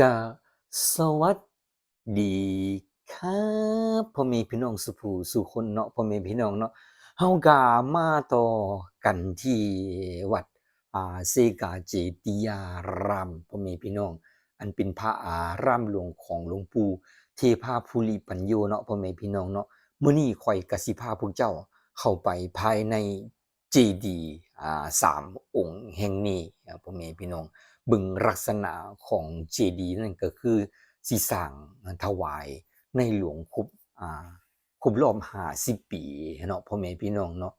ก็สวัสดีครับพ่อแม่พี่น้องสุผู้สุคนเนาะพ่อแม่พี่น้องเนาะเฮาก็มาต่อกันที่วัดอ่าเซกาเจติยารามพ่อแม่พี่น้อง อันเป็นพระอารามหลวงของหลวงปู่เทพาภูริปัญโยเนาะพ่อแม่พี่น้องเนาะมื้อนี้ข่อยกสิพาพวกเจ้าเข้าไปภายในเจดีย์อ่าสามองค์แห่งนี้พ่อแม่พี่น้อง บึงลักษณะของเจดีย์นั่นก็คือสิสร้างถวายในหลวงครบอ่าครบรอบ50ปีเนาะพ่อแม่พี่น้องเนาะ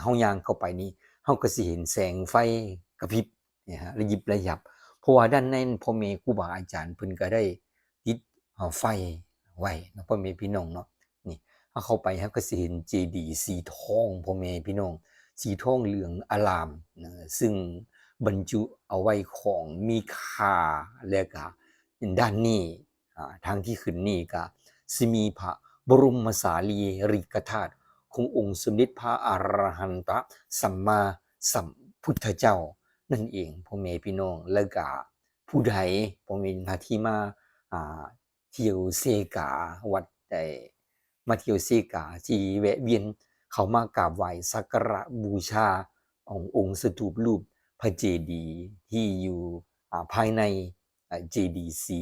เฮายางเข้าไปนี่เฮาก็สิเห็นแสงไฟกระพริบเนี่ยฮะระยิบระยับเพราะว่าด้านในพ่อแม่ครูบาอาจารย์เพิ่นก็ได้ติดไฟไว้เนาะพ่อแม่พี่น้องเนาะนี่เฮาเข้าไปฮาก็สิเห็นเจดีย์สีทองพ่อแม่พี่น้องสีทองเหลืองอลามนะซึ่ง บรรจุเอาไว้ของมีค่าและก็ด้านนี้ทางที่ขึ้นนี่ก็สิมีพระบรมสารีริกธาตุขององค์สมเด็จพระอรหันตสัมมาสัมพุทธเจ้า นั่นเองพ่อแม่พี่น้องและก็ผู้ใดพ่อแม่มาที่มาเที่ยวเซกาวัดใดมาเที่ยวเซกาที่แวะเวียนเขามากราบไหว้สักการะบูชาองค์องค์สถูปรูป พระเจดีย์ที่อยู่ภายในเจดีย์สี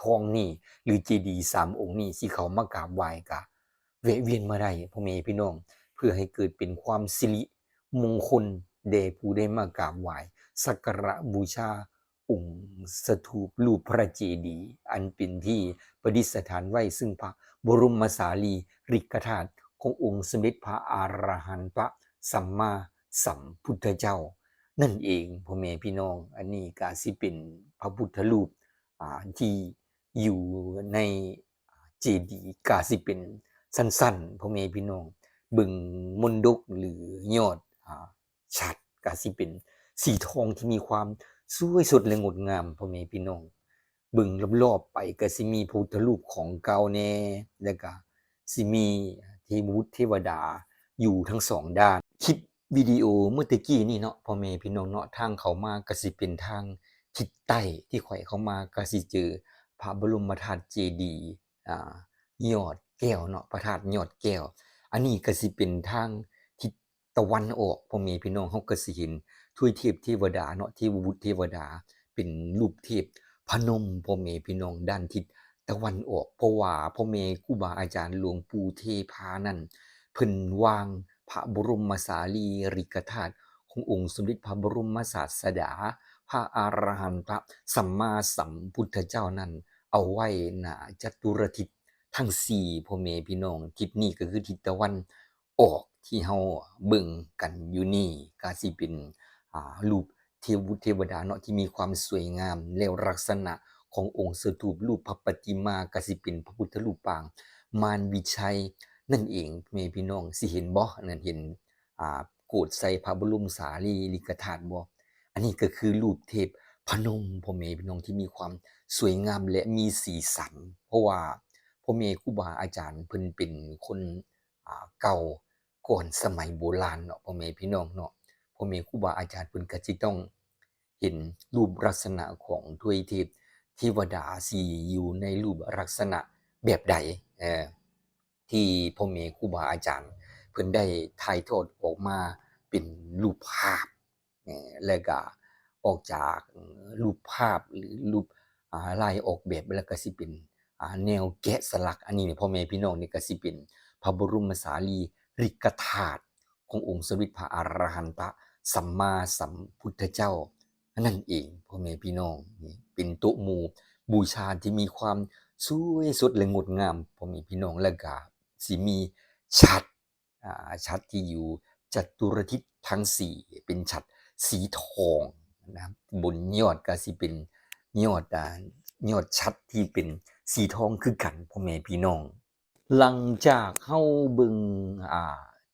ทองนี่ หรือเจดีย์สามองค์นี่ที่เขามากราบไหว้กะแวะเวียนมาได้พ่อแม่พี่น้อง เพื่อให้เกิดเป็นความสิริมงคลแด่ผู้ได้มากราบไหว้สักการะบูชาองค์สถูปรูปพระเจดีย์อันเป็นที่ประดิษฐานไว้ซึ่งพระบรมสารีริกธาตุขององค์สมเด็จพระอรหันต์พระสัมมาสัมพุทธเจ้า นั่นเองพ่อแม่พี่น้อง อันนี้ก็สิเป็นพระพุทธรูปอ่าที่อยู่ในเจดีย์ก็สิเป็นสั้นๆพ่อแม่พี่น้อง บึงมนดกหรือยอดอ่าชัดก็สิเป็นสีทองที่มีความสวยสดและงดงามพ่อแม่พี่น้อง บึงรอบๆไปก็สิมีพระพุทธรูปของเก่าแน่แล้วก็สิมีเทวบุตรเทวดาอยู่ทั้งสองด้านคลิป วิดีโอเมื่อตะกี้นี่เนาะพ่อแม่พี่น้องเนาะทางเขามาก็สิเป็นทางทิศใต้ที่ข่อยเขามาก็สิเจอพระบรมธาตุเจดีย์อ่ายอดแก้วเนาะพระธาตุยอดแก้ว อันนี้ก็สิเป็นทางทิศตะวันออกพ่อแม่พี่น้องเฮาก็สิเห็นถ้วยเทพเทวดาเนาะเทวบุตรเทวดาเป็นรูปเทพพนมพ่อแม่พี่น้องด้านทิศตะวันออกเพราะว่าพ่อแม่ครูบาอาจารย์หลวงปู่เทพานั่นเพิ่นวาง พระบรมสารีริกธาตุขององค์สมเด็จพระบรมศาสดา พระอรหันตสัมมาสัมพุทธเจ้านั้น เอาไว้หนาจัตุรทิศทั้งสี่พ่อแม่พี่น้อง ทิศนี้ก็คือทิศตะวันออกที่เฮาเบิ่งกันอยู่นี่ก็สิเป็นรูปเทวุเทวดาเนาะที่มีความสวยงามแล้วลักษณะขององค์สถูปรูปพระปฏิมาก็สิเป็นพระพุทธรูปปาง มารวิชัย นั่นเองม่พี่น้องสิเห็นบ่นั่นเห็นอ่าโกดใส่พระบรมสารีริกธาตุบ่อันนี้ก็คือรูปเทพพนมพ่อแม่พี่น้องที่มีความสวยงามและมีสีสัน เพราะว่าพ่อแม่ครูบาอาจารย์เพิ่นเป็นคนอ่าเก่าก่อนสมัยโบราณเนาะพ่อแม่พี่น้องเนาะพ่อแม่ครูบาอาจารย์เพิ่นก็สิต้องเห็นรูปลักษณะของทวยเทพเทวดาสิอยู่ในรูปลักษณะแบบใดเออ ที่พ่อแม่ครูบาอาจารย์ เพิ่นได้ถ่ายทอดออกมาเป็นรูปภาพเอ่อแล้วก็ออกจากรูปภาพหรือรูปลายออกแบบแล้วก็สิเป็นแนวแกะสลักอันนี้เนี่ยพ่อแม่พี่น้องนี่ก็สิเป็นพระบรมสารีริกธาตุขององค์สมเด็จพระอรหันตะสัมมาสัมพุทธเจ้านั่นเองพ่อแม่พี่น้องนี่เป็นโต๊ะหมู่บูชาที่มีความสวยสดและงดงามพ่อแม่พี่น้องแล้วก็ สิมีฉัดอ่าฉัดที่อยู่จัตุรทิศทั้งสี่เป็นฉัดสีทองนะครับบนยอดก็สิเป็นยอดอ่ายอดชัดที่เป็นสีทองคือกันพ่อแม่พี่น้อง หลังจากเข้าเบึงอ่า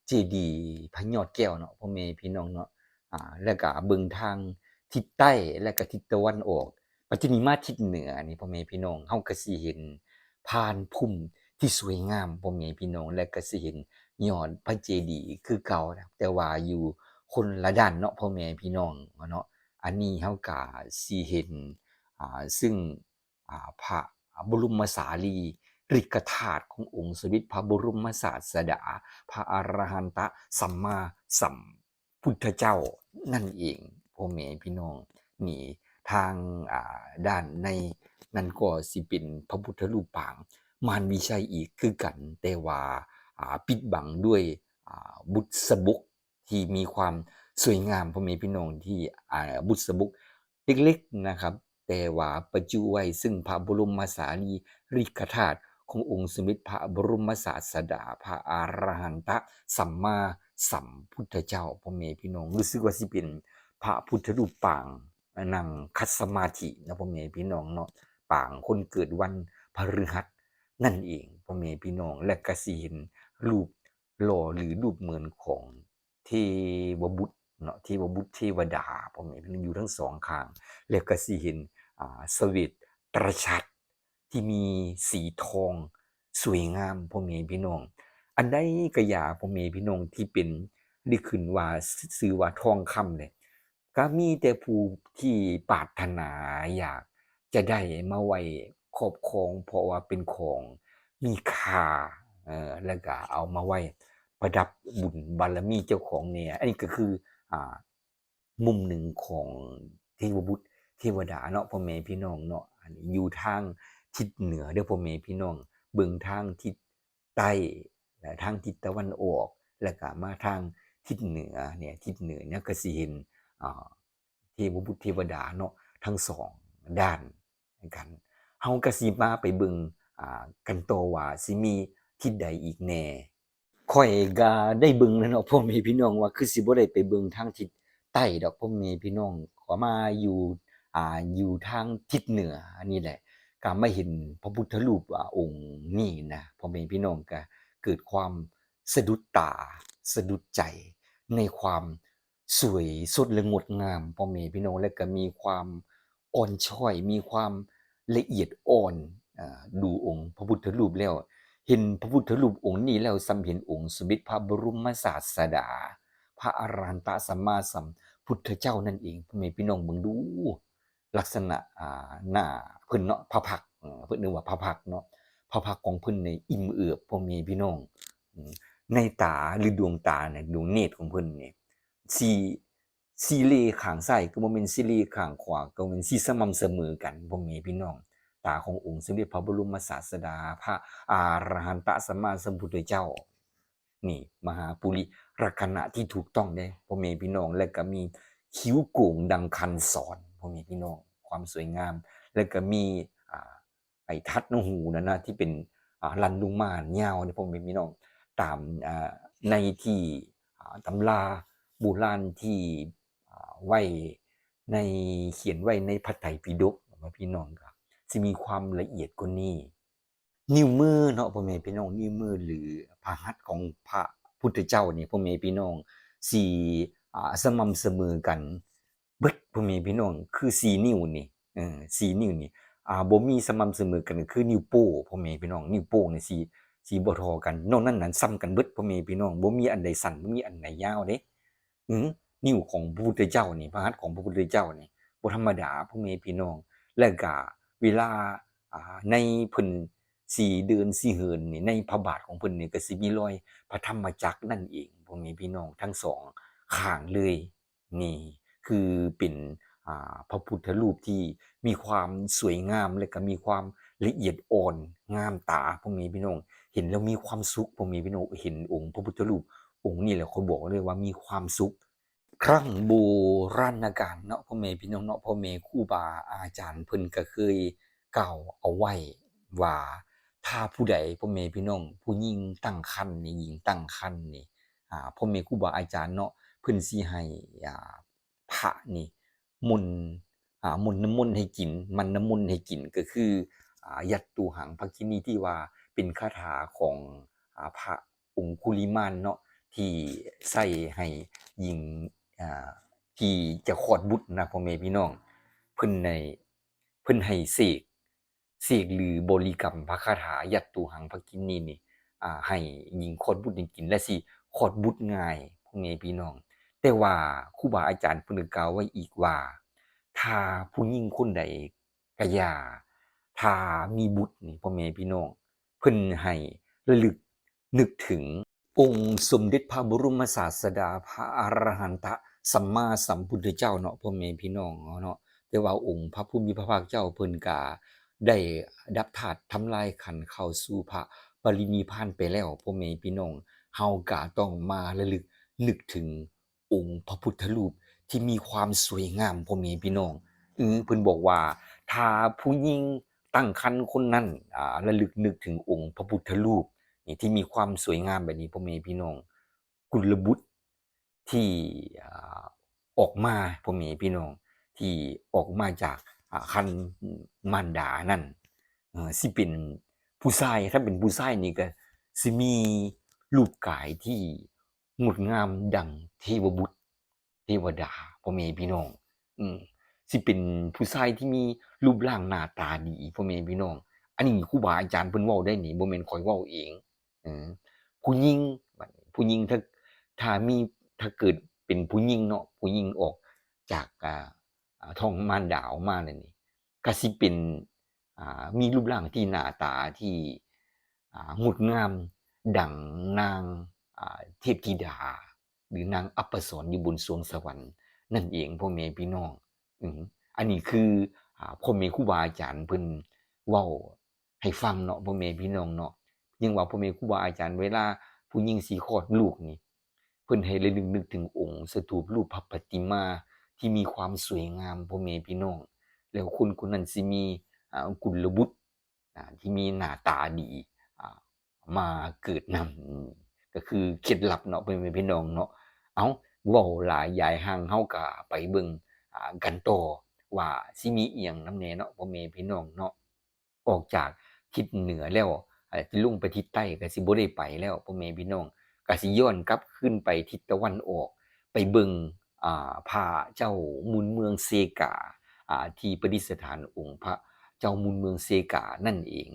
เจดีพระยอดแก้วเนาะพ่อแม่พี่น้องเนาะอ่าแล้วก็บึงทางทิศใต้และก็ทิศตะวันออกปัจจุบันมาทิศเหนือนี่พ่อแม่พี่น้องเฮาก็สิเห็นพานพุ่ม ที่สวยงามพ่อแม่พี่น้องและก็สิเห็นยอดพระเจดีย์คือเก่าแต่ว่าอยู่คนละด้านเนาะพ่อแม่พี่น้องเนาะอันนี้เฮาก็สิเห็นอ่าซึ่งอ่าพระบรมสารีริกธาตุขององค์สมเด็จพระบรมศาสดา พระอรหันตสัมมาสัมพุทธเจ้านั่นเองพ่อแม่พี่น้องนี่ทางอ่าด้านในนั่นก็สิเป็นพระพุทธรูปปาง มารวิชัยอีกคือกันแต่ว่าปิดบังด้วยบุษบกที่มีความสวยงามพ่อแม่พี่น้องที่บุษบกเล็กๆนะครับ แต่ว่าประจุไว้ซึ่งพระบรมสารีริกธาตุขององค์สมเด็จพระบรมศาสดาพระอารหันตสัมมาสัมพุทธเจ้าพ่อแม่พี่น้องรู้สึกว่าสิเป็นพระพุทธรูปปางนั่งคัสมาธินะพ่อแม่พี่น้องเนาะปางคนเกิดวันพฤหัส นั่นเองพ่อแม่พี่น้องและกสิเห็นรูปหล่อหรือรูปเหมือนของเทวบุตรเนาะเทวบุตรเทวดาพ่อแม่พี่น้องอยู่ทั้งสองข้างและก็สิเห็นอ่าสเวตตรชัดที่มีสีทองสวยงามพ่อแม่พี่น้อง อันใดก็อยาพ่อแม่พี่น้องที่เป็นได้ขึ้นว่าซื้อว่าทองคำเนี่ยก็มีแต่ผู้ที่ปรารถนาอยากจะได้มาไว้ บครองเพราะว่าเป็นของมีค่าเออแล้วก็เอามาไว้ประดับบุญบารมีเจ้าของเนี่ย อันนี้ก็คืออ่ามุมหนึ่งของเทวบุตรเทวดาเนาะพ่อแม่พี่น้องเนาะอันนี้อยู่ทางทิศเหนือเด้อพ่อแม่พี่น้อง เบิ่งทางทิศใต้และทางทิศตะวันออก แล้วก็มาทางทิศเหนือเนี่ยทิศเหนือเนี่ยก็สิเห็นอ่าเทวบุตรเทวดาเนาะทั้งสองด้านกัน เฮาก็สิมาไปเบิ่งอ่ากันโตว่าสิมีทิศใดอีกแน่ข้อยก็ได้เบิ่งแล้วเนาะพ่อแม่พี่น้องว่าคือสิบ่ได้ไปเบิ่งทางทิศใต้ดอกพ่อแม่พี่น้องขอมาอยู่อ่าอยู่ทางทิศเหนืออันนี้แหละก็มาเห็นพระพุทธรูปอ่าองค์นี้นะพ่อแม่พี่น้องก็เกิดความสะดุดตาสะดุดใจในความสวยสดและงดงามพ่อแม่พี่น้องและก็มีความอ่อนช้อยมีความ ละเอียดอ่อนดูองค์พระพุทธรูปแล้ว เห็นพระพุทธรูปองค์นี้แล้วซ้ำเห็นองค์สมเด็จพระบรมศาสดา พระอรหันตสัมมาสัมพุทธเจ้านั่นเองพ่อแม่พี่น้องเบิ่งดู ลักษณะหน้าเพิ่นเนาะพระพักตร์เอ่อเพิ่นเรียกว่าพระพักเนาะพระพักของเพิ่นนี่อิ่มเอิบพ่อแม่พี่น้องในตาหรือดวงตาเนี่ยดวงเนตรของเพิ่นนี่สีสี เหลข้างซ้ายก็บ่แม่นสีเหลข้างขวาก็บ่แม่นสีสม่ำเสมอกันพ่ม่พี่น้อง ตาขององค์สมเด็จพระบรมศาสดา พระอารหันตสัมมาสัมพุทธเจ้า นี่ มหาปุริรักณะที่ถูกต้องเด้พ่อแม่พี่น้อง และก็มีคิ้วโก่งดังคันสอนพ่อแม่พี่น้อง ความสวยงาม แล้วก็มีอไอ้ทัดนหูนั่นะที่เป็นลันลุงมานยาเนี่ยพ่อแม่พี่น้องตามในที่ตำราโบราณที่ ไว้ในเขียนไว้ในพระไตรปิฎกพ่อแม่พี่น้องก็สิมีความละเอียดกว่านี้นิ้วมือเนาะพ่อแม่พี่น้องนิ้วมือหรือพระหัตถ์ของพระพุทธเจ้านี่พ่อแม่พี่น้องสิอ่สม่ำเสมอกันเบิดพ่อแม่พี่น้องคือสี่นิ้วนี่เออสี่นิ้วนี่อ่าบ่มีสม่ำเสมอกันคือนิ้วโป้พ่อแม่พี่น้องนิ้วโป้นี่สิสิบ่ท่ากันนอกนั้นนั้นซ้ำกันเบิดพ่อแม่พี่น้องบ่มีอันใดสั้นบ่มีอันไหนยาวเด้อือ นิ้วของพระพุทธเจ้านี่พระหัตถ์ของพระพุทธเจ้านี่บ่ธรรมดาพ่อแม่พี่น้อง แล้วก็เวลาอ่าในพิ่นสิเดินสิเหินนี่ในพระบาทของเพิ่นนี่ก็สิมีรอยพระธรรมจักรนั่นเองพ่อแม่พี่น้องทั้งสองข้างเลยนี่คือเป็นอ่าพระพุทธรูปที่มีความสวยงามและก็มีความละเอียดอ่อนงามตาพ่อแม่พี่น้อง เห็นแล้วมีความสุขพ่อแม่พี่น้องเห็นองค์พระพุทธรูปองค์นี้แหละเขาบอกเลยว่ามีความสุข ครั้งโบราณกาลเนาะพ่อแม่พี่น้องเนาะพ่อแม่ครูบาอาจารย์เพิ่นก็เคยเก่าเอาไว้ว่าถ้าผู้ใดพ่อแม่พี่น้องผู้หญิงตั้งครรภ์นี่หญิงตั้งครรภ์นี่อ่าพ่อแม่ครูบาอาจารย์เนาะเพิ่นสิให้อ่าพระนี่มนอ่ามนต์น้ำมนให้กิน มันน้ำมนให้กินก็คืออ่ายัตตูหังภคินีที่ว่าเป็นคาถาของอ่าพระองคุลิมานเนาะที่ใส่ให้หญิง อ่าที่จะคลอดบุตรนะพ่อแม่พี่น้องเพิ่นในเพิ่นให้เสกเสกหรือบริกรรมพระคาถายัตตูหังภคินีนี่อ่าให้หญิงคลอดบุตรกินและสิคลอดบุตรง่ายพ่อแม่พี่น้อง แต่ว่าครูบาอาจารย์เพิ่นก็กล่าวไว้อีกว่า ถ้าผู้หญิงคนใดก็อย่าถ้ามีบุตรนี่พ่อแม่พี่น้องเพิ่นให้ระลึกนึกถึงองค์สมเด็จพระบรมศาสดาพระอรหันตะ สัมมาสัมพุทธเจ้าเนาะพ่อแม่พี่น้องเนาะแต่ว่าองค์พระผู้มีพระภาคเจ้าเพิ่นก็ได้ดับธาตุทำลายขันเข้าสู่พระปรินิพานไปแล้วพ่อแม่พี่น้องเฮาก็ต้องมาระลึกนึกถึงองค์พระพุทธรูปที่มีความสวยงามพ่อแม่พี่น้องอือเพิ่นบอกว่าถ้าผู้หญิงตั้งครรภ์คนนั้นอ่าระลึกนึกถึงองค์พระพุทธรูปนี่ที่มีความสวยงามแบบนี้พ่อแม่พี่น้องกุลบุตร ที่ออกมาพ่อแม่พี่น้องที่ออกมาจากคันมารดานั่นสิเป็นผู้ชายถ้าเป็นผู้ชายนี่ก็สิมีรูปกายที่งดงามดังเทวบุตรเทวดาพ่อแม่พี่น้อง อืมสิเป็นผู้ชายที่มีรูปร่างหน้าตาดีพ่อแม่พี่น้อง อันนี้ครูบาอาจารย์เพิ่นเว้าได้นี่บ่แม่นข้อยเว้าเองเออผู้หญิงผู้หญิงถ้าถ้ามี ถ้าเกิดเป็นผู้หญิงเนาะผู้หญิงออกจากท้องมารดาออกมานั่นนี่ก็สิเป็นมีรูปร่างที่หน้าตาที่งดงาม ดังนางาเทพธิดา หรือนางอัปสรอยู่บนสวงสวรรค์ นั่นเองพ่อแม่พี่น้องอือันนี้คืออพ่อแม่ครูบาอาจารย์เพิ่นเว้าให้ฟังเนาะพ่อแม่พี่น้องเนาะยังว่าพ่อแม่ครูบาอาจารย์เวลาผู้หญิงสิคลอดลูกนี่ เพิ่นให้ระลึกนึกถึงองค์สถูปรูปพระปฏิมาที่มีความสวยงามพ่อแม่พี่น้อง แล้วคนคนนั้นสิมีอ่ากุลบุตรอ่าที่มีหน้าตาดีอ่ามาเกิดนำก็คือเคล็ดลับเนาะพ่อแม่พี่น้องเนาะเอาเว้าหลายยายห่างเฮาก็ไปเบิ่งอ่ากันต่อว่าสิมีอิหยังนำแน่เนาะพ่อแม่พี่น้องเนาะออกจากทิศเหนือแล้วอ่าสิลงไปทิศใต้ก็สิบ่ได้ไปแล้วพ่อแม่พี่น้อง ก็สิย้อนกลับขึ้นไปทิศตะวันออก ไปเบิงอ่าพระเจ้ามุนเมืองเซกาอ่าที่ประดิษฐานองค์พระเจ้ามุนเมืองเซกานั่นเอง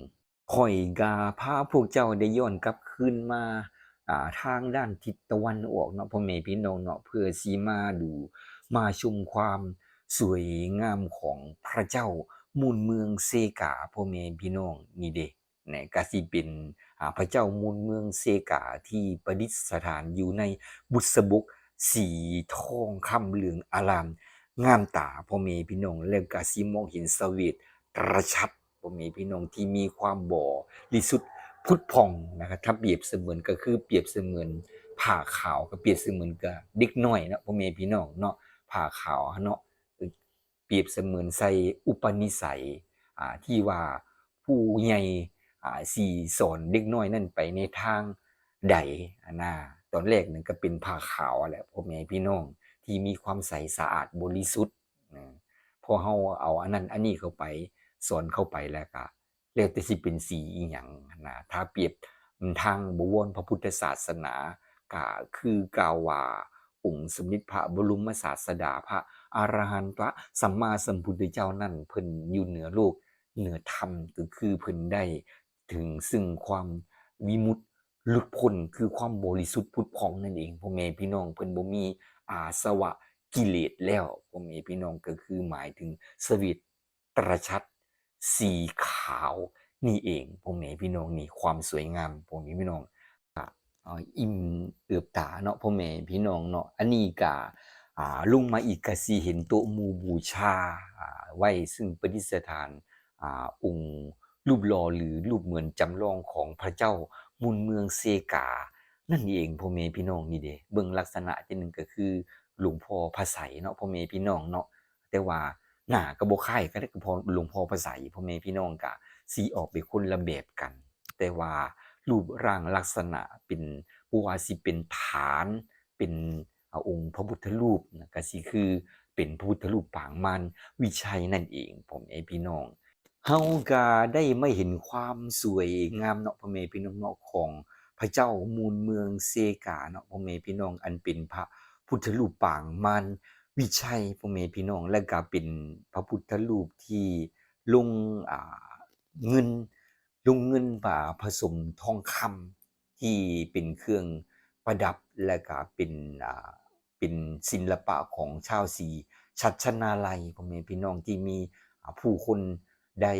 ข้อยก็พาพวกเจ้าได้ย้อนกลับคืนมาอ่าทางด้านทิศตะวันออกเนาะพ่อแม่พี่น้องเนาะเพื่อสิมาดูมาชมความสวยงามของพระเจ้ามูลเมืองเซกาพ่อแม่พี่น้องนี่เด้ เนี่ยก็สิเป็นพระเจ้ามูลเมืองเซกาที่ประดิษฐานอยู่ในบุษบกสีทองคำเหลืองอาราม งามตาพ่อแม่พี่น้องแล้วก็สิมองเห็นสเวตตระชับพ่อแม่พี่น้องที่มีความบ่ริสุทธิ์พุทธพองนะครับถ้าเปรียบเสมือนก็คือเปรียบเสมือนผ้าขาวก็เปรียบเสมือนกับเด็กน้อยเนาะพ่อแม่พี่น้องเนาะผ้าขาวเนาะเปรียบเสมือนใส่อุปนิสัยอ่าที่ว่าผู้ใหญ่ สี่สอนเด็กน้อยนั่นไปในทางใดอะนะตอนแรกนั่นก็เป็นผ้าขาวแหละพ่อแม่พี่น้องที่มีความใสสะอาดบริสุทธิ์พอเฮาเอาอันนั้นอันนี้เข้าไปสอนเข้าไปแล้วก็แล้วแต่สิเป็นสีอีหยังนะถ้าเปรียบทางบวรพระพุทธศาสนาก็คือกาวาองค์สมเด็จพระบรมศาสดาพระอรหันตะสัมมาสัมพุทธเจ้านั่นเพิ่นอยู่เหนือโลกเหนือธรรมก็คือเพิ่นได้ ถึงซึ่งความวิมุตติหลุดพ้นคือความบริสุทธิ์พุทธพองนั่นเองพ่อแม่พี่น้องเพิ่นบ่มีอาสวะกิเลสแล้วพ่อแม่พี่น้องก็คือหมายถึงสวิตตรชัดสีขาวนี่เองพ่อแม่พี่น้องนี่ความสวยงามพ่อแม่พี่น้องอ๋ออิ่มเอือบตาเนาะพ่อแม่พี่น้องเนาะอันนี้ก็อ่าลงมาอีกก็สิเห็นโตมูบูชาอ่าไว้ซึ่งประดิษฐานอ่าองค์ รูปหล่อหรือรูปเหมือนจำลองของพระเจ้ามุนเมืองเซกา นั่นเองพ่อแม่พี่น้องนี่เด้เบิ่งลักษณะทีหนึ่งก็คือหลวงพ่อพระไสยเนาะพ่อแม่พี่น้องเนาะแต่ว่าหน้าก็บ่คล้ายกันกับพอหลวงพ่อพระไสยพ่อแม่พี่น้องก็สิออกไปคนละแบบกัน แต่ว่ารูปร่างลักษณะเป็นบ่ว่าสิเป็นฐานเป็นองค์พระพุทธรูปนะก็สิคือเป็นพระพุทธรูปปางมารวิชัยนั่นเองพ่อแม่พี่น้อง เฮาก็ได้ไมาเห็นความสวยงามเนาะพ่อแม่พี่น้องเนาะของพระเจ้ามูลเมืองเซกาเนาะพ่อแม่พี่น้องอันเป็นพระพุทธรูปปางมารวิชัยพ่อแม่พี่น้องและก็เป็นพระพุทธรูปที่ลงอ่าเงินลงเงินบ่าผสมทองคำที่เป็นเครื่องประดับและก็เป็นอ่าเป็นศิลปะของชาวศรีชัชนาลัยพ่อแม่พี่น้องที่มีผู้คน ได้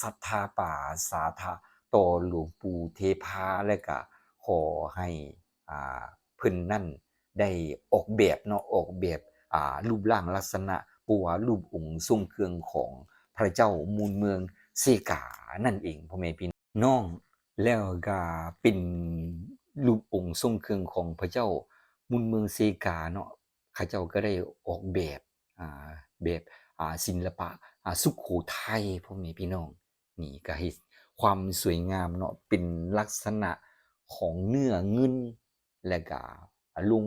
ศรัทธาป่าสาธาต่อหลวงปู่เทพาและก็ขอให้อ่าเพิ่นนั่นได้ออกแบบเนาะออกแบบอ่ารูปร่างลักษณะปัวรูปองค์ทรงเครื่องของพระเจ้ามูลเมืองเซกานั่นเองพ่อแม่พี่น้องแล้วก็เป็นรูปองค์ทรงเครื่องของพระเจ้ามุนเมืองเซกาเนาะข้าเจ้าก็ได้ออกแบบอ่าแบบอ่าศิลปะ สุขโขทัยพ่อแม่พี่น้อง นี่ก็ให้ความสวยงามเนาะเป็นลักษณะของเนื้อเงินและก็ลุง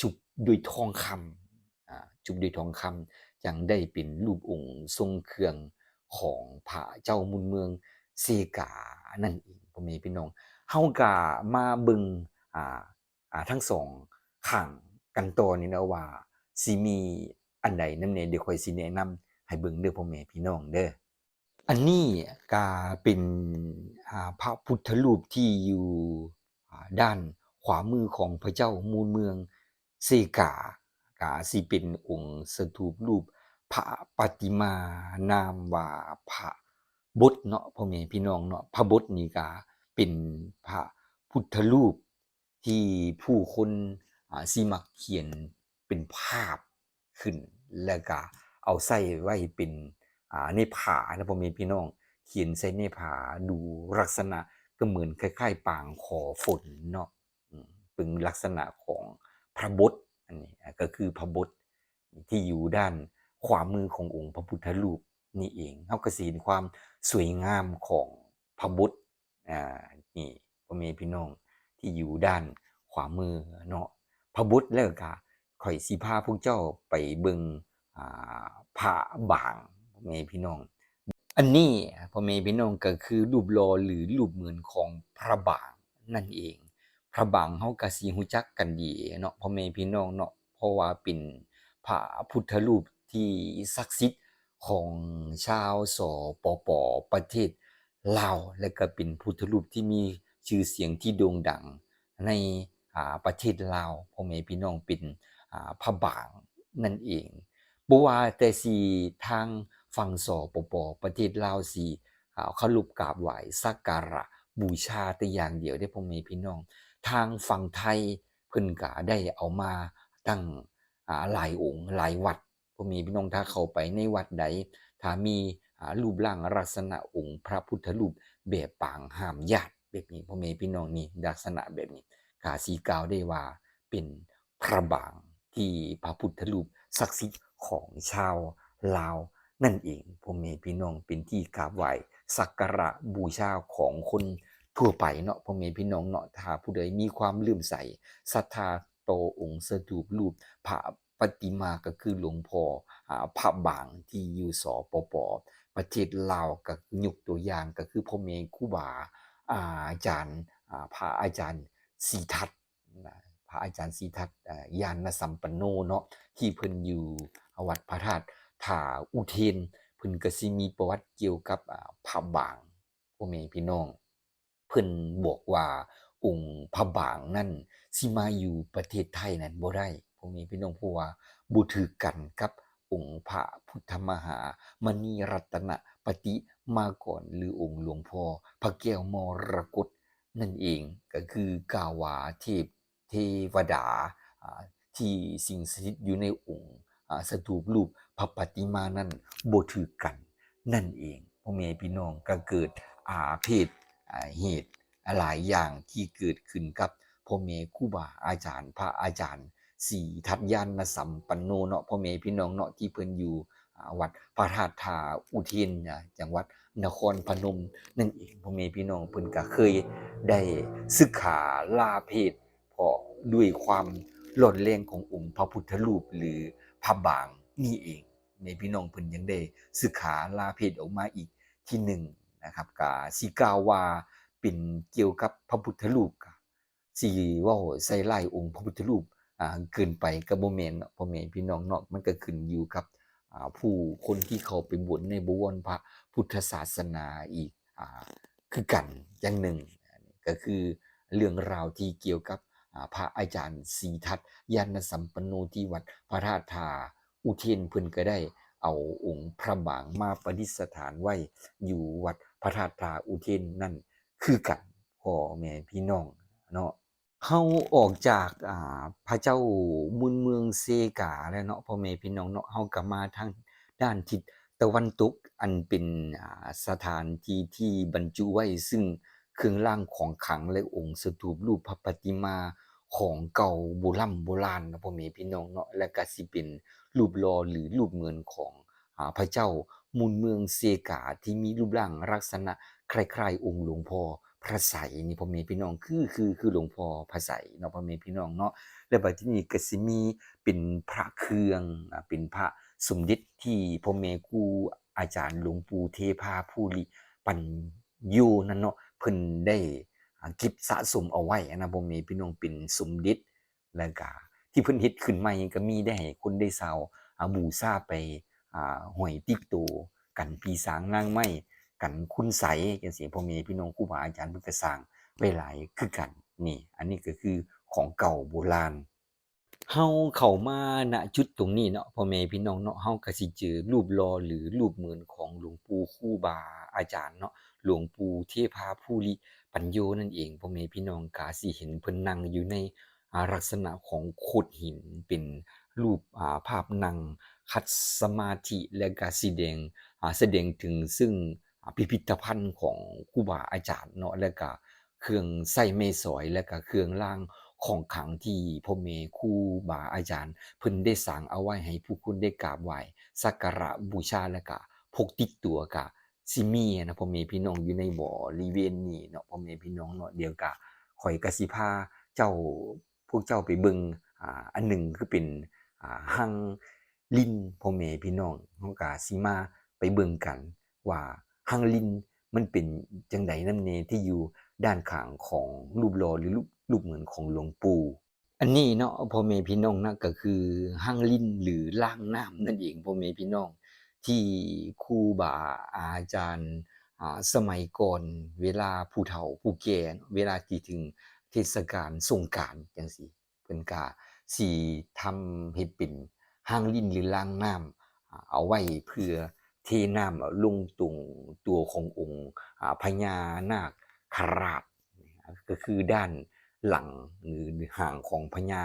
ชุบด้วยทองคำชุบด้วยทองคำจังได้เป็นรูปองค์ทรงเครื่องของพระเจ้ามุนเมืองเซกานั่นเองพ่อแม่พี่น้องเฮาก็มาบิ่งอ่าอ่าทั้งสองข้างกันต่อนี่นะว่าสิมีอันใดนำแน่เดี๋ยวคอยสิแนะนำ ให้เบิ่งเด้อพ่อแม่พี่น้องเด้ออันนี้ก็เป็นอ่าพระพุทธรูปที่อยู่อ่าด้านขวามือของพระเจ้ามูลเมืองเซกากาสิเป็นองค์สถูปรูปพระปฏิมานามว่าพระบทเนาะพ่อแม่พี่น้องเนาะพระบทนี่ก็เป็นพระพุทธรูปที่ผู้คนอ่าสิมักเขียนเป็นภาพขึ้นแล้วก็ เอาใส่ไว้เป็นอ่าในผานะพ่อแม่พี่น้อง เขียนใส่ในผาดูลักษณะก็เหมือนคล้าย ๆ ปางขอฝนเนาะเป็นลักษณะของพระบทอันนี้ก็คือพระบทที่อยู่ด้านขวามือขององค์พระพุทธรูปนี่เองเฮาก็สิเห็นความสวยงามของพระบทอ่านี่พ่อแม่พี่น้องที่อยู่ด้านขวามือเนาะพระบทแล้วก็ข่อยสิพาพวกเจ้าไปเบิง อ่าพระบางพ่อแม่พี่น้อง อันนี้พ่อแม่พี่น้องก็คือรูปหล่อหรือรูปเหมือนของพระบางนั่นเอง พระบางเฮาก็สิฮู้จักกันดีเนาะพ่อแม่พี่น้องเนาะเพราะว่าเป็นพระพุทธรูปที่ศักดิ์สิทธิ์ของชาวสปปประเทศลาวและก็เป็นพุทธรูปที่มีชื่อเสียงที่โด่งดังในประเทศลาวพ่อแม่พี่น้องเป็นพระบางนั่นเอง บ่ว่าแต่สิทางฝั่งสปปประเทศลาวสิอ่าเคารพกราบไหวสักการะบูชาแต่อย่างเดียวเด้พ่อแม่พี่น้อง ทางฝั่งไทยเพิ่นก็ได้เอามาตั้งหลายองค์หลายวัดพ่อแม่พี่น้องถ้าเข้าไปในวัดใดถ้ามีรูปร่างลักษณะองค์พระพุทธรูปแบบปางห้ามญาติแบบนี้พ่อแม่พี่น้องนี่ลักษณะแบบนี้ก็สิกล่าวได้ว่าเป็นพระบางที่พระพุทธรูปศักดิ์สิทธิ์ ของชาวลาว นั่นเองพ่อแม่พี่น้องเป็นที่กราบไหว้สักการะบูชาของคนทั่วไปเนาะพ่อแม่พี่น้องเนาะถ้าผู้ใดมีความเลื่อมใสศรัทธาต่อองค์สถูปรูปพระปฏิมาก็คือหลวงพ่อพระบางที่อยู่สปปประเทศลาวก็ยกตัวอย่างก็คือพ่อแม่ครูบาอาจารย์พระอาจารย์ศรีทัตนะพระอาจารย์ศรีทัตอ่ายานสัมปันโนเนาะที่เพิ่นอยู่ วัดพระธาตุถาอุเทนเพิ่นก็สิมีประวัติเกี่ยวกับพระบางพ่อแม่พี่น้อง เพิ่นบอกว่าองค์พระบางนั่นสิมาอยู่ประเทศไทยนั้นบ่ได้พ่อแม่พี่น้องเพราะว่าบ่ถือกันกับองค์พระพุทธมหามณีรัตนปฏิมาก่อนหรือองค์หลวงพ่อพระแก้วมรกตนั่นเองก็คือกาวาเทพเทวดาที่สิงสถิตอยู่ในองค์ สถูปรูปพระปฏิมานั้นบ่ถือกันนั่นเองพ่อแม่พี่น้องก็เกิดอาเพศเหตุหลายอย่างที่เกิดขึ้นกับพ่อแม่ครูบาอาจารย์ พระอาจารย์สี่ทัตยานสัมปันโนเนาะพ่อแม่พี่น้องเนาะที่เพิ่นอยู่วัดพระธาตุทาอุเทนจังหวัดนครพนมนั่นเองพ่อแม่พี่น้องเพิ่นก็เคยได้ศึกษาลาเพศเพราะด้วยความร้อนแรงขององค์พระพุทธรูปหรือ พระบางนี่เองในพี่น้องเพิ่นยังได้ศึกษาลาเพศออกมาอีกที่หนึ่งนะครับกาสิกาวาเป็นเกี่ยวกับพระพุทธรูปกะสิเว้าใส่ไลายองค์พระพุทธรูปอ่าเกินไปก็บ่แม่นเนาะพ่อแม่พี่น้องเนาะมันก็ขึ้นอยู่กับอ่าผู้คนที่เขาไปบวชในบวรพระพุทธศาสนาอีกอ่าคือกันอย่างหนึ่งก็คือเรื่องราวที่เกี่ยวกับ พระอาจารย์ศรีทัตยานสัมปันโนที่วัดพระธาตุาอุเทนเพิ่นก็ได้เอาองค์พระบางมาประดิษฐานไว้อยู่วัดพระธาตุพระอุเทนนั่นคือกันพ่อแม่พี่น้องเนาะเฮาออกจากอ่าพระเจ้ามุนเมืองเซกาแล้วเนาะพ่อแม่พี่น้องเนาะเฮาก็มาทางด้านทิศตะวันตกอันเป็นสถานที่ที่บรรจุไว้ซึ่ง เครื่องรางของขังและองค์สถูปรูปพระปฏิมาของเก่าโบราณโบราณนะพ่อแม่พี่น้องเนาะและก็สิเป็นรูปหล่อหรือรูปเหมือนของอพระเจ้ามุนเมืองเซกาที่มีรูปร่างลักษณะคล้ายๆองค์หลวงพ่อพระไสนี่พ่อแม่พี่น้องคือคือคือหลวงพ่อพระไสเนาะพ่อแม่พี่น้องเนาะแล้วบัดทีนี้ก็สิมีเป็นพระเครื่องอ่าเป็นพระสมเด็จที่พ่อแม่ครูอาจารย์หลวงปู่เทพาภูริปัญโยนั่นเนาะ เพิ่นได้เก็บสะสมเอาไว้นะพ่อแม่พี่น้องเป็นสมเด็จแล้วก็ที่เพิ่นเฮ็ดขึ้นใหม่ก็มีได้ให้คนได้เซาอ่าบูชาไปอ่าห้อยติดตัวกันปีศาจนางไม้กันคุณไสจังซี่พ่อแม่พี่น้องครูบาอาจารย์เพิ่นก็สร้างไว้หลายคือกันนี่ อันนี้ก็คือของเก่าโบราณเฮาเข้ามาณจุดตรงนี้เนาะพ่อแม่พี่น้องเนาะเฮาก็สิเจอรูปหล่อหรือรูปเหมือนของหลวงปู่ครูบาอาจารย์เนาะ หลวงปู่เทพาภูริปัญโยนั่นเองพ่อแม่พี่น้องก็สิเห็นเพิ่นนั่งอยู่ในลักษณะของโขดหินเป็นรูปาภาพนั่งคัดสมาธิและก็สิแดงแสดงถึงซึ่งพิพิธภัณฑ์ของครูบาอาจารย์เนาะแล้วก็เครื่องใส้ไม้สอยแล้วก็เครื่องรางของขังที่พ่อแม่ครูบาอาจารย์เพิ่นได้สร้างเอาไว้ให้ผู้คนได้กราบไหว้สักการะบูชาแล้วก็พกติดตัวก็ สิมีนะพ่อแม่พี่น้องอยู่ในบริเวณนี้เนาะพ่อแม่พี่น้องเนาะเดียวก็ข้อยก็สิพาเจ้าพวกเจ้าไปเบิ่งอ่าอันหนึ่งคือเป็นอ่าหังลินพ่อแม่พี่น้องเฮาก็สิมาไปเบิ่งกัน ว่าหังลินมันเป็นจังไดนำแน่ที่อยู่ด้านข้างของรูปหล่อหรือรูปรูปเหมือนของหลวงปู่อันนี้เนาะพ่อแม่พี่น้องนะก็คือหังลินหรือล่างน้ำนั่นเองพ่อแม่พี่น้อง ที่ครูบาอาจารย์สมัยก่อนเวลาผู้เฒ่าผู้แก่เวลาที่ถึงเทศกาลสงกานต์จังซี่เพิ่นก็สิทำเฮ็ดเป็นหังลินหรือล่างน้ำอ่าเอาไว้เพื่อเทน้ำลงตรงตัวขององค์พญานาคคราชก็คือด้านหลังหรือหรือหางของพญา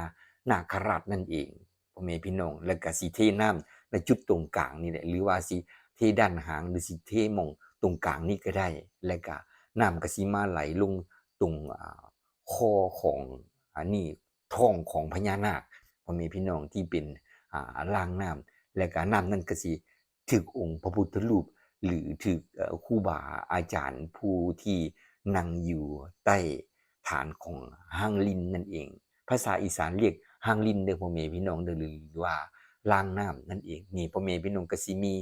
นาคราชนั่นเองพ่อแม่พี่น้องแล้วก็สิเทน้ำ ในจุดตรงกลางนี่แหละหรือว่าสิเทด้านหางหรือสิเทมองตรงกลางนี่ก็ได้ แล้วก็น้ำก็สิมาไหลลงตรงอคอของอันนี้ท้องของพญานาคพ่อแม่พี่น้องที่เป็นล่างน้ำแล้วก็น้ำนั่นก็สิถึกองค์พระพุทธรูป หรือถึกเอ่อครูบาอาจารย์ผู้ที่นั่งอยู่ใต้ฐานของห้างลินนั่นเอง ภาษาอีสานเรียกห้างลินเด้อพ่อแม่พี่น้องเด้อหรือว่า ล่างน้ำนั่นเองนี่พ่อแม่พี่น้องก็สิมี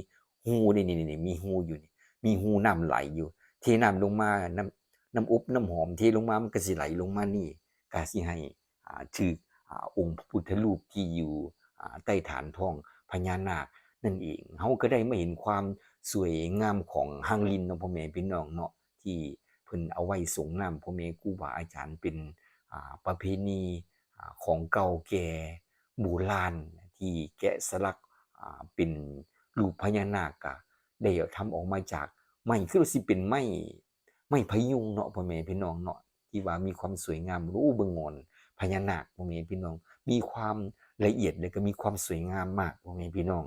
หูนี่นี่นี่มีหูอยู่นี่มีหูน้ำไหลอยู่ เทน้ำลงมาน้ำน้ำอบน้ำหอมเทลงมามันก็สิไหลลงมานี่ก็สิให้อ่าถึกอ่าองค์พระพุทธรูปที่อยู่อ่าใต้ฐานท้องพญานาคนั่นเองเขาก็ได้มาเห็นความสวยงามของหังลินเนาะพ่อแม่พี่น้องเนาะที่เพิ่นเอาไว้สงน้ำพ่อแม่ครูบาอาจารย์เป็นอ่าประเพณีของเก่าแก่โบราณ ที่แกะสลักเป็นรูปพญานาคอะได้ทำออกมาจากไม้คือสิเป็นไม้ไม้พยุงเนาะพ่อแม่พี่น้องเนาะที่ว่ามีความสวยงามรู้เบงงอนพญานาคพ่อแม่พี่น้อง มีความละเอียดและก็มีความสวยงามมากพ่อแม่พี่น้อง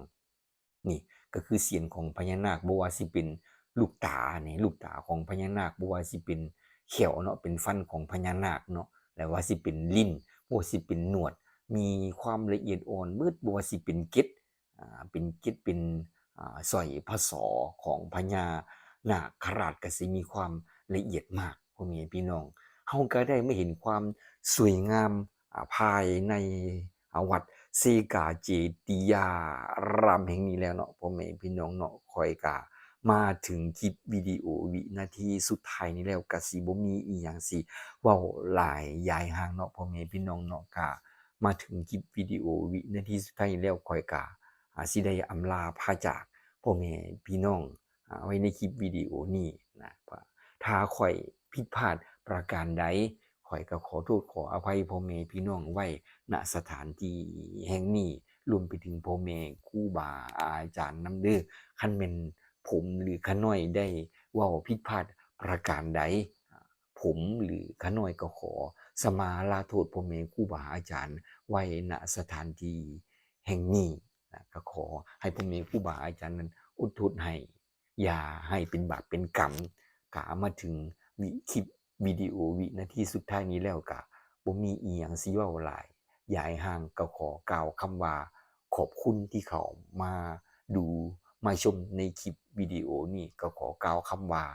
นี่ก็คือเสียงของพญานาคบวาสิเป็นลูกตาเนี่ยลูกตาของพญานาคบวาสิเป็นเขียวเนาะเป็นฟันของพญานาคเนาะแล้วว่าสิเป็นลิ้นบวาสิเป็นหนวด มีความละเอียดอ่อนเบิดบ่ว่าสิเป็นเกล็ดอ่าเป็นเกล็ดเป็นอ่าสอยพระศอของพญานาคราชกสิมีความละเอียดมากพ่อแม่พี่น้องเฮาก็ได้ไมาเห็นความสวยงามอ่าภายในวัดเซกาเจติยารามแห่งนี้แล้วเนาะพ่อแม่พี่น้องเนาะคอยกามาถึงคลิปวิดีโอวินาทีสุดท้ายนี้แล้วกสิบ่มีอีหยังสิเว้าหลายยายห่างเนาะพ่อแม่พี่น้องเนาะก็ มาถึงคลิปวิดีโอวินาทีสุดท้ายแล้วคอยกาอาสิได้อำลาพาจากพ่อแม่พี่น้องอไว้ในคลิปวิดีโอนี้นะถ้าข่อยผิดพลาดประการใดข่อยก็ขอโทษขออภัยพ่อแม่พี่น้องไว้ณสถานที่แห่งนี้รวมไปถึงพ่อแม่ครูบาอาจารย์น้ำเด้อคันแม่นผมหรือขาน้อยได้ว้าผิดพลาดประการใดผมหรือขาน้อยก็ขอสมาลาโทษพ่อแม่ครูบาอาจารย์ ไว้ณสถานที่แห่งนี้นะก็ขอให้พ่อแม่ครูบาอาจารย์นั้น อุดหนุนให้ อย่าให้เป็นบาปเป็นกรรมกะมาถึงวิคลิปวิดีโอวินาทีสุดท้ายนี้แล้วกะบ่มีอีหยังสิเว้าหลายยาให้ห่างก็ขอกล่าวคำว่า ขอบคุณที่เขามาดูมาชมในคลิปวิดีโอนี้ก็ขอกล่าวคำว่า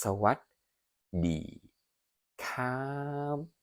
สวัสดีครับ